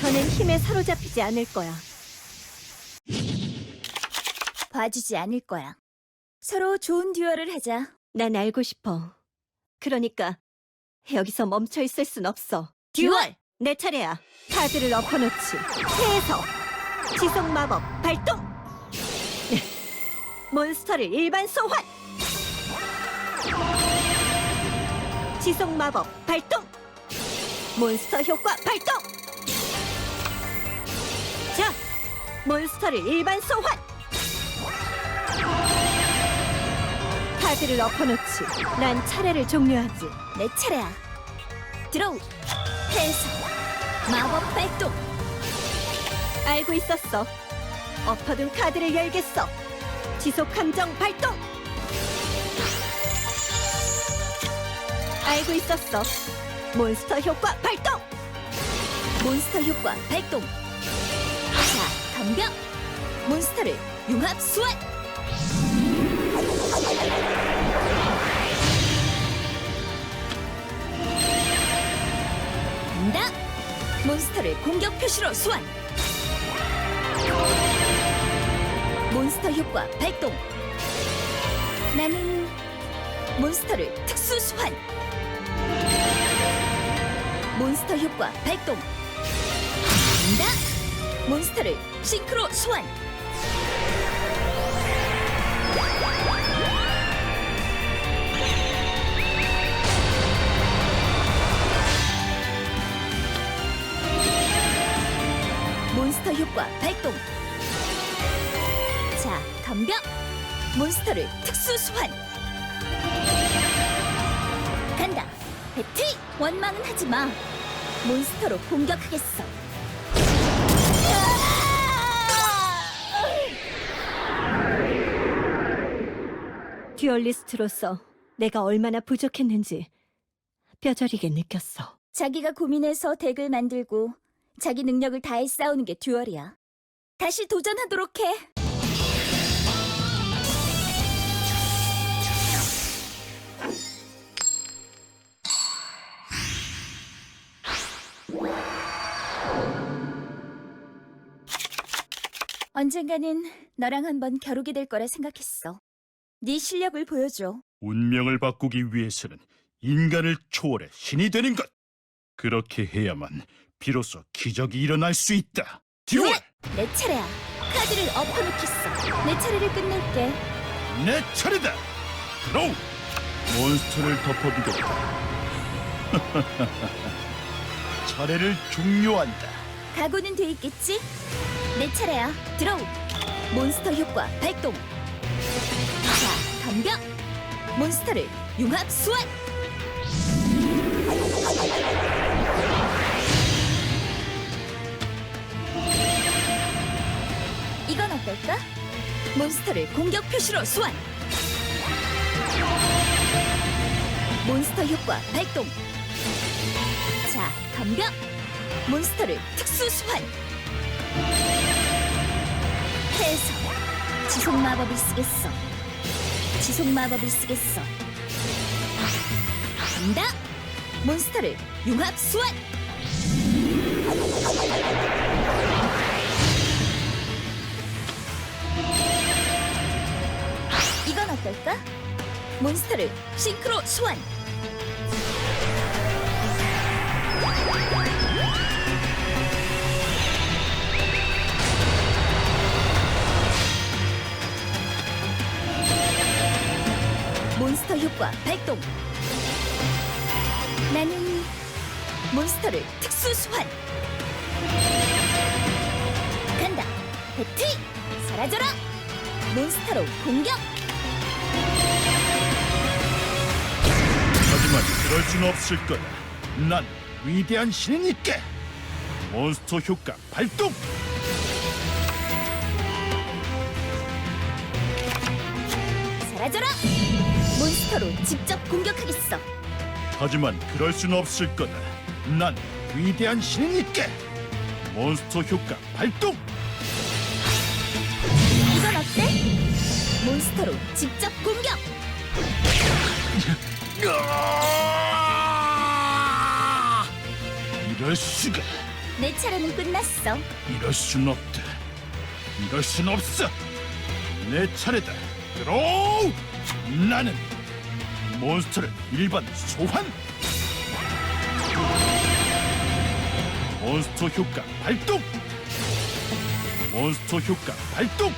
더는 힘에 사로잡히지 않을 거야. 봐주지 않을 거야. 서로 좋은 듀얼을 하자. 난 알고 싶어. 그러니까 여기서 멈춰 있을 순 없어. 듀얼! 내 차례야. 카드를 엎어놓지. 해서 지속 마법 발동. 몬스터를 일반 소환. 지속 마법 발동. 몬스터 효과 발동. 자, 몬스터를 일반 소환. 카드를 엎어놓지. 난 차례를 종료하지. 내 차례야. 드로우. 해서 마법 발동. 알고 있었어. 엎어둔 카드를 열겠어. 지속 함정 발동. 알고 있었어. 몬스터 효과 발동. 몬스터 효과 발동. 자, 덤벼. 몬스터를 융합 소환. 몬스터를 공격 표시로 소환. 몬스터 효과 발동. 나는 몬스터를 특수 소환. 몬스터 효과 발동. 간다. 몬스터를 싱크로 소환. 몬스터 효과 발동. 자, 덤벼. 몬스터를 특수 소환. 간다. 배틀. 원망은 하지 마. 몬스터로 공격하겠어. 듀얼리스트로서 내가 얼마나 부족했는지 뼈저리게 느꼈어. 자기가 고민해서 덱을 만들고 자기 능력을 다해 싸우는 게 듀얼이야. 다시 도전하도록 해. 언젠가는 너랑 한번 겨루게 될 거라 생각했어. 네 실력을 보여줘. 운명을 바꾸기 위해서는 인간을 초월해 신이 되는 것. 그렇게 해야만 비로소 기적이 일어날 수 있다. 듀얼! 내 차례야. 카드를 엎어놓겠어. 내 차례를 끝낼게. 내 차례다. 드로우! 몬스터를 덮어두겠다. 차례를 종료한다. 각오는 돼 있겠지? 내 차례야. 드로우. 몬스터 효과 발동. 자, 덤벼. 몬스터를 융합 소환. 몬스터를 공격 표시로 소환. 몬스터 효과 발동. 자, 덤벼. 몬스터를 특수 소환. 해서 지속 마법을 쓰겠어. 지속 마법을 쓰겠어. 간다. 몬스터를 융합 소환. 어떨까? 몬스터를 싱크로 소환. 몬스터 효과 발동. 나는 몬스터를 특수 소환. 간다. 배틀 사라져라. 몬스터로 공격. 하지만 그럴 순 없을 거다. 난 위대한 신이니까. 몬스터 효과 발동! 사라져라. 몬스터로 직접 공격하겠어. 하지만 그럴 순 없을 거다. 난 위대한 신이니까 몬스터 효과 발동 이건 어때? 몬스터로 직접 공 격! 이럴 수가. 내 차례는 끝났어. 이럴 순 없다 이럴 순 없어. 내 차례다. 들어오 나는 몬스터를 일반 소환! 몬스터 효과 발동! 몬스터 효과 발동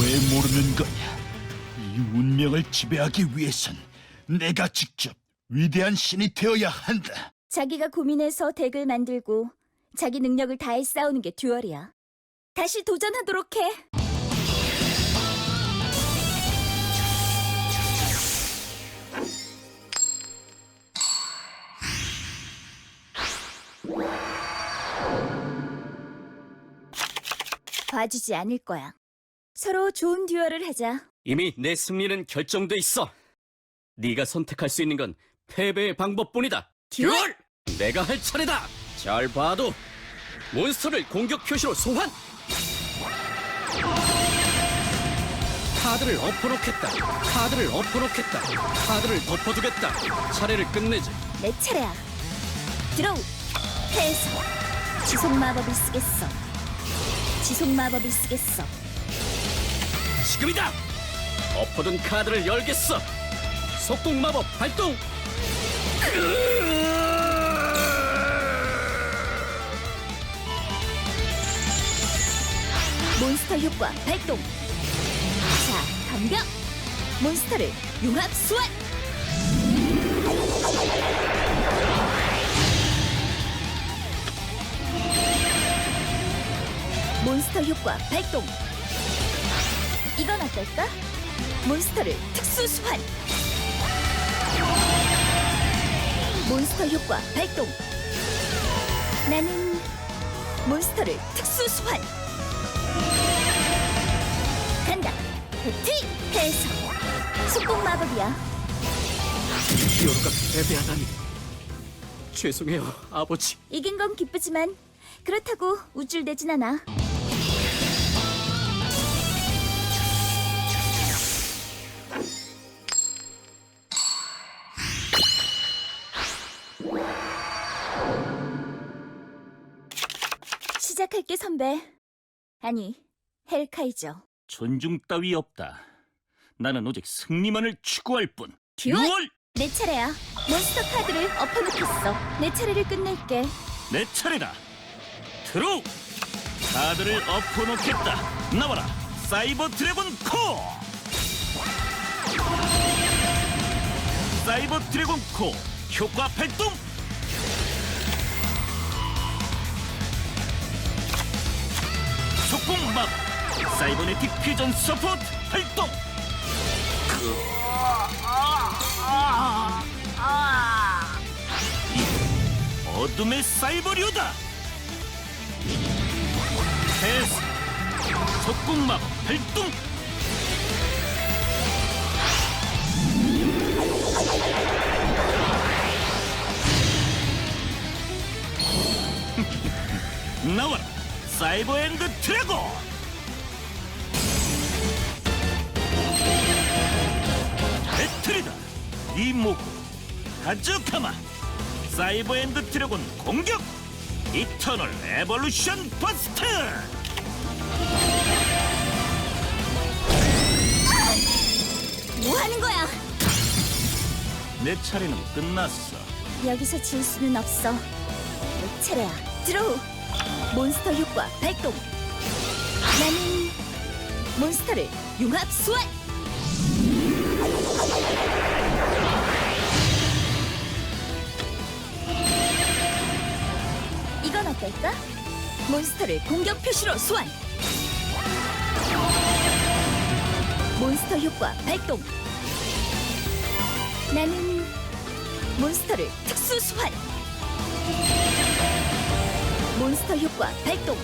왜 모르는 거냐 이 운명을 지배하기 위해선 내가 직접 위대한 신이 되어야 한다 자기가 고민해서 덱을 만들고 자기 능력을 다해 싸우는 게 듀얼이야. 다시 도전하도록 해. 봐주지 않을 거야. 서로 좋은 듀얼을 하자. 이미 내 승리는 결정돼 있어. 네가 선택할 수 있는 건 패배의 방법뿐이다. 듀얼! 내가 할 차례다. 잘 봐도 몬스터를 공격 표시로 소환. 카드를 엎어놓겠다. 카드를 엎어놓겠다. 카드를 덮어두겠다. 차례를 끝내지. 내 차례야. 드로우. 패스. 지속 마법을 쓰겠어. 지속 마법을 쓰겠어. 지금이다. 엎어둔 카드를 열겠어. 속공 마법 발동. 몬스터 효과 발동. 자, 덤벼. 몬스터를 융합 소환. 몬스터 효과 발동. 이건 어떨까? 몬스터를 특수 소환. 몬스터 효과 발동. 나는 몬스터를 특수 소환. 간다. 배트 해서 속공 마법이야. 히어로가 패배하다니. 죄송해요, 아버지. 이긴 건 기쁘지만 그렇다고 우쭐대진 않아. 시작할게 선배. 아니 헬카이죠. 존중 따위 없다. 나는 오직 승리만을 추구할 뿐. 듀얼! 듀얼! 내 차례야. 몬스터 카드를 엎어놓겠어. 내 차례를 끝낼게. 내 차례다. 드로우! 카드를 엎어놓겠다. 나와라. 사이버 드래곤 코! 사이버 드래곤 코 효과 발동! 막 사이버네틱 퓨전 서포트 발동! 어둠의 사이버류다! 패스! 마법 발동! 나와라! 사이버 앤드 드래곤! 이 모구 가져가마! 사이버 앤드 드래곤 공격! 이터널 에볼루션 버스트! 뭐 하는 거야? 내 차례는 끝났어. 여기서 질 수는 없어. 내 차례야. 드로우. 몬스터 효과 발동. 나는 몬스터를 융합 소환. 이건 어떨까? 몬스터를 공격 표시로 소환. 몬스터 효과 발동. 나는 몬스터를 특수 소환. 몬스터 효과 발동.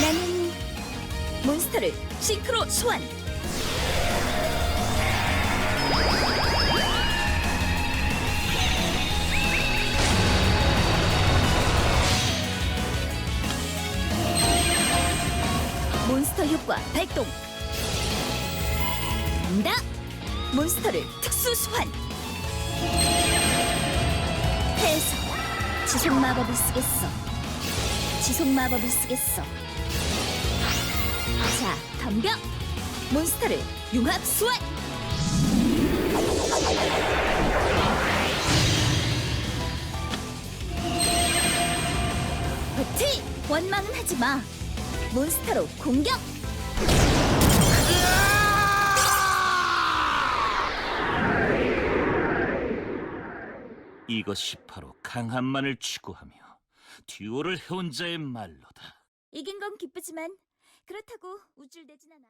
나는 몬스터를 싱크로 소환. 발동. 나 몬스터를 특수 소환. 해서 지속 마법을 쓰겠어. 지속 마법을 쓰겠어. 자, 덤벼. 몬스터를 융합 소환. 버티! 원망은 하지 마. 몬스터로 공격. 이것이 바로 강한만을 추구하며 듀오를 해온 자의 말로다. 이긴 건 기쁘지만 그렇다고 우쭐대진 않아.